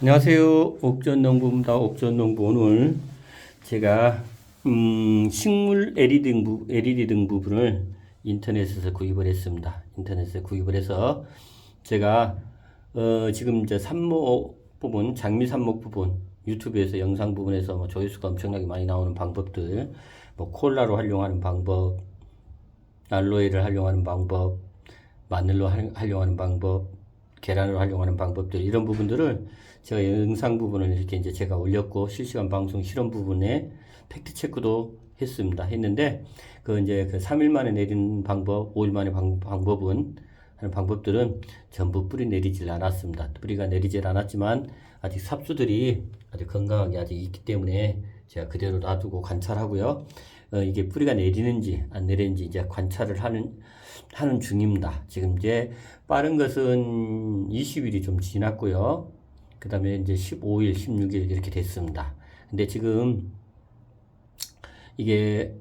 안녕하세요. 옥전농부입니다. 옥전농부 오늘 제가 음, 식물 LED 등부, LED 등 부분을 인터넷에서 구입을 했습니다. 인터넷에 구입을 해서 제가 어, 지금 이제 삽목 부분, 장미 삽목 부분 유튜브에서 영상 부분에서 뭐 조회수가 엄청나게 많이 나오는 방법들, 뭐 콜라로 활용하는 방법, 알로에를 활용하는 방법, 마늘로 활- 활용하는 방법, 계란으로 활용하는 방법들 이런 부분들을 제가 영상 부분을 이렇게 이제 제가 올렸고 실시간 방송 실험 부분에 팩트 체크도 했습니다. 했는데 그 이제 그 3일 만에 내리는 방법, 5일 만에 방, 방법은 하는 방법들은 전부 뿌리 내리질 않았습니다. 뿌리가 내리질 않았지만 아직 삽수들이 아주 건강하게 아직 있기 때문에 제가 그대로 놔두고 관찰하고요. 어, 이게 뿌리가 내리는지 안 내리는지 이제 관찰을 하는 하는 중입니다. 지금 이제 빠른 것은 20일이 좀 지났고요. 그 다음에 이제 15일, 16일 이렇게 됐습니다. 근데 지금 이게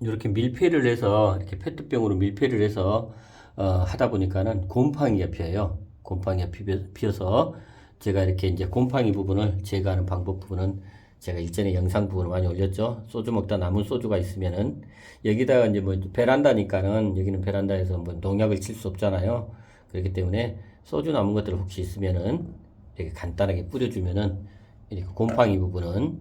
이렇게 밀폐를 해서 이렇게 페트병으로 밀폐를 해서 어, 하다 보니까는 곰팡이가 피어요. 곰팡이가 피- 피어서 제가 이렇게 이제 곰팡이 부분을 제거하는 방법 부분은 제가 일전에 영상 부분을 많이 올렸죠. 소주 먹다 남은 소주가 있으면은 여기다가 이제 뭐 베란다니까는 여기는 베란다에서 뭐 농약을 칠 수 없잖아요. 그렇기 때문에 소주 남은 것들 혹시 있으면은 이렇게 간단하게 뿌려주면은 이렇게 곰팡이 부분은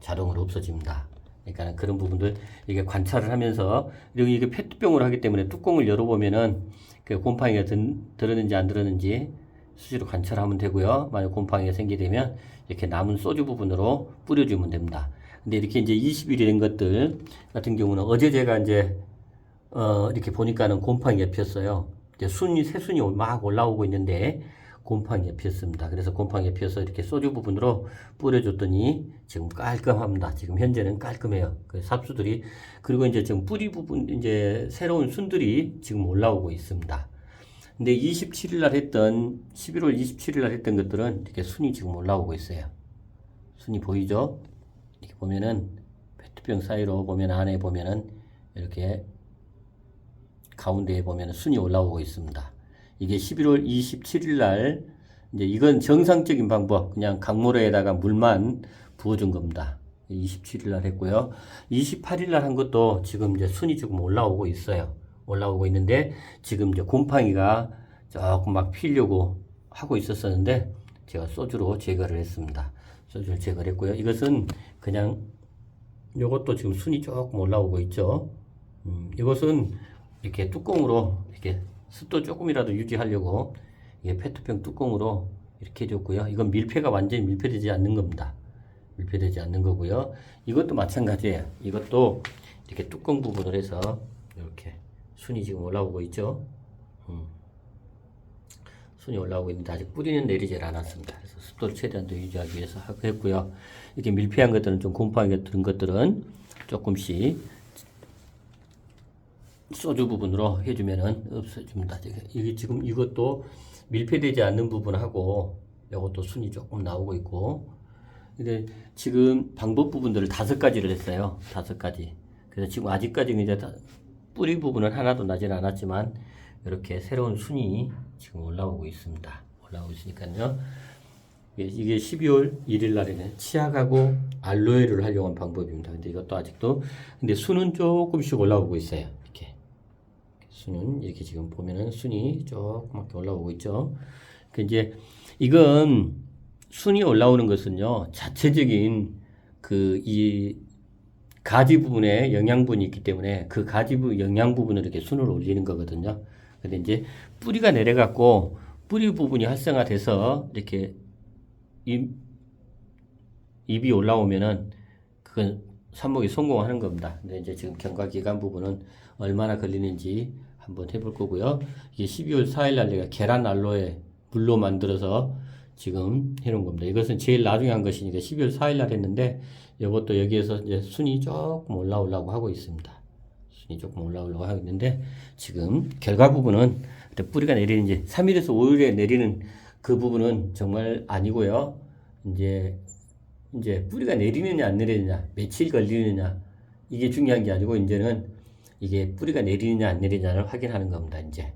자동으로 없어집니다. 그러니까 그런 부분들 이게 관찰을 하면서 그리고 이게 페트병으로 하기 때문에 뚜껑을 열어보면은 그 곰팡이가 든, 들었는지 안 들었는지 수시로 관찰하면 되고요. 만약 곰팡이가 생기게 되면 이렇게 남은 소주 부분으로 뿌려주면 됩니다. 근데 이렇게 이제 20일이 된 것들 같은 경우는 어제 제가 이제 어 이렇게 보니까는 곰팡이가 피었어요. 이제 순이 새순이 막 올라오고 있는데 곰팡이가 피었습니다. 그래서 곰팡이가 피어서 이렇게 소주 부분으로 뿌려줬더니 지금 깔끔합니다. 지금 현재는 깔끔해요. 그 삽수들이 그리고 이제 지금 뿌리 부분 이제 새로운 순들이 지금 올라오고 있습니다. 근데 27일 날 했던 11월 27일 날 했던 것들은 이렇게 순이 지금 올라오고 있어요. 순이 보이죠? 이렇게 보면은 페트병 사이로 보면 안에 보면은 이렇게 가운데에 보면 순이 올라오고 있습니다. 이게 11월 27일 날 이제 이건 정상적인 방법 그냥 강물에다가 물만 부어준 겁니다. 27일 날 했고요. 28일 날 한 것도 지금 이제 순이 조금 올라오고 있어요. 올라오고 있는데 지금 이제 곰팡이가 조금 막 피려고 하고 있었었는데 제가 소주로 제거를 했습니다. 소주를 제거를 했고요. 이것은 그냥 이것도 지금 순이 조금 올라오고 있죠. 음, 이것은 이렇게 뚜껑으로 이렇게 습도 조금이라도 유지하려고 이게 페트병 뚜껑으로 이렇게 해줬고요. 이건 밀폐가 완전히 밀폐되지 않는 겁니다. 밀폐되지 않는 거고요. 이것도 마찬가지예요. 이것도 이렇게 뚜껑 부분을 해서 이렇게 순이 지금 올라오고 있죠. 음. 순이 올라오고 있는데 아직 뿌리는 내리질 않았습니다. 그래서 습도를 최대한 더 유지하기 위해서 하고 했고요. 이렇게 밀폐한 것들은 좀 곰팡이가 든 것들은 조금씩 소주 부분으로 해주면은 없어집니다. 이게 지금 이것도 밀폐되지 않는 부분하고 이것도 순이 조금 나오고 있고 근데 지금 방법 부분들을 다섯 가지를 했어요. 다섯 가지. 그래서 지금 아직까지 이제 다 뿌리 부분은 하나도 나진 않았지만 이렇게 새로운 순이 지금 올라오고 있습니다. 올라오고 있으니까요. 이게- 이게 12월 1일 날에는 치약하고 알로에를 활용한 방법입니다. 근데 이것도 아직도 근데 순은 조금씩 올라오고 있어요. 이렇게 순은 이렇게 지금 보면은 순이 조그맣게 올라오고 있죠. 그 이제 이건 순이 올라오는 것은요 자체적인 그 이 가지 부분에 영양분이 있기 때문에 그 가지 부 영양 부분을 이렇게 순을 올리는 거거든요. 근데 이제 뿌리가 내려갖고 뿌리 부분이 활성화돼서 이렇게 이 입이 올라오면은 그건 삽목이 성공하는 겁니다. 근데 이제 지금 경과 기간 부분은 얼마나 걸리는지 한번 해볼 거고요. 이게 12월 4일 날 내가 계란 알로에 물로 만들어서 지금 해놓은 겁니다. 이것은 제일 나중에 한 것이니까 12월 4일 날 했는데 이것도 여기에서 이제 순이 조금 올라오려고 하고 있습니다. 순이 조금 올라오려고 하고 있는데 지금 결과 부분은 뿌리가 내리는지 3일에서 5일에 내리는 그 부분은 정말 아니고요. 이제 이제 뿌리가 내리느냐 안 내리느냐 며칠 걸리느냐 이게 중요한 게 아니고 이제는 이게 뿌리가 내리느냐 안 내리느냐를 확인하는 겁니다. 이제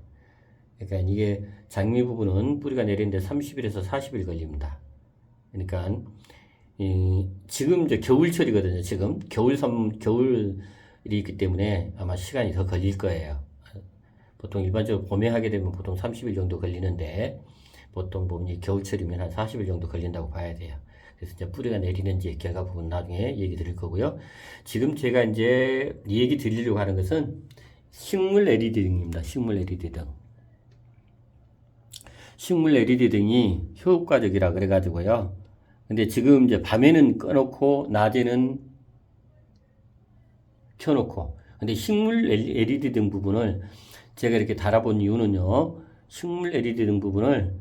그러니까 이게 장미 부분은 뿌리가 내리는데 30일에서 40일 걸립니다. 그러니까 이 지금 이제 겨울철이거든요. 지금 겨울 섬 겨울이 있기 때문에 아마 시간이 더 걸릴 거예요. 보통 일반적으로 봄에 하게 되면 보통 30일 정도 걸리는데 보통 보면 이 겨울철이면 한 40일 정도 걸린다고 봐야 돼요. 그래서 이제 뿌리가 내리는지 결과 부분 나중에 얘기 드릴 거고요. 지금 제가 이제 이 얘기 드리려고 하는 것은 식물 LED 등입니다. 식물 LED 등. 식물 LED 등이 효과적이라 그래가지고요. 근데 지금 이제 밤에는 꺼놓고 낮에는 켜놓고. 근데 식물 LED 등 부분을 제가 이렇게 달아본 이유는요. 식물 LED 등 부분을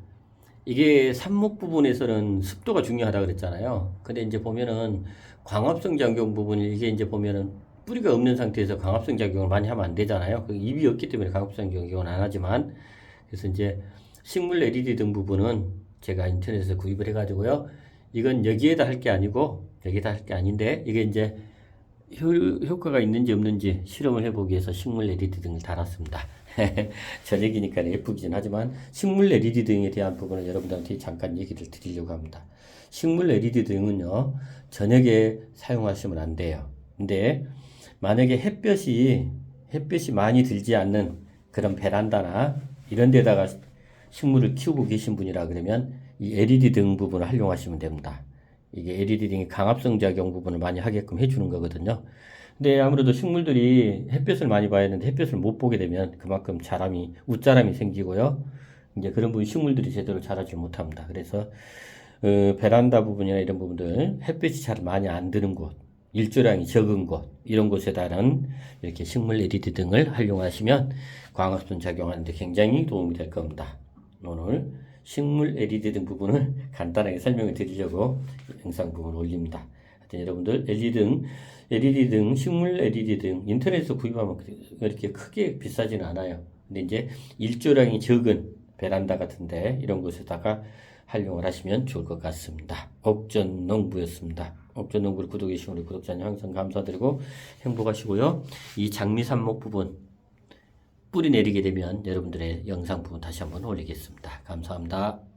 이게 삽목 부분에서는 습도가 중요하다 그랬잖아요. 근데 이제 보면은 광합성 작용 부분 이게 이제 보면은 뿌리가 없는 상태에서 광합성 작용을 많이 하면 안 되잖아요. 그 잎이 없기 때문에 광합성 작용은 안 하지만 그래서 이제 식물 LED 등 부분은 제가 인터넷에서 구입을 해가지고요. 이건 여기에다 할 게 아니고 여기다 할 게 아닌데 이게 이제 효, 효과가 있는지 없는지 실험을 해보기 위해서 식물 LED 등을 달았습니다. 저녁이니까 예쁘긴 하지만 식물 LED 등에 대한 부분은 여러분들한테 잠깐 얘기를 드리려고 합니다. 식물 LED 등은요 저녁에 사용하시면 안 돼요. 근데 만약에 햇볕이 햇볕이 많이 들지 않는 그런 베란다나 이런 데다가 식물을 키우고 계신 분이라 그러면 이 LED 등 부분을 활용하시면 됩니다. 이게 LED 등이 강압성 작용 부분을 많이 하게끔 해주는 거거든요. 근데 아무래도 식물들이 햇볕을 많이 봐야 하는데 햇볕을 못 보게 되면 그만큼 자람이, 웃자람이 생기고요. 이제 그런 부분 식물들이 제대로 자라지 못합니다. 그래서 어, 베란다 부분이나 이런 부분들 햇볕이 잘 많이 안 드는 곳, 일조량이 적은 곳 이런 곳에다는 이렇게 식물 LED 등을 활용하시면 광합성 작용하는데 굉장히 도움이 될 겁니다. 오늘 식물 LED 등 부분을 간단하게 설명을 드리려고 영상 부분을 올립니다. 하여튼 여러분들 LED 등, LED 등, 식물 LED 등 인터넷에서 구입하면 그렇게 크게 비싸지는 않아요. 근데 이제 일조량이 적은 베란다 같은데 이런 곳에다가 활용을 하시면 좋을 것 같습니다. 옥전 농부였습니다. 옥전 농부를 구독해 주신 우리 구독자님 항상 감사드리고 행복하시고요. 이 장미 삽목 부분 뿌리 내리게 되면 여러분들의 영상 부분 다시 한번 올리겠습니다. 감사합니다.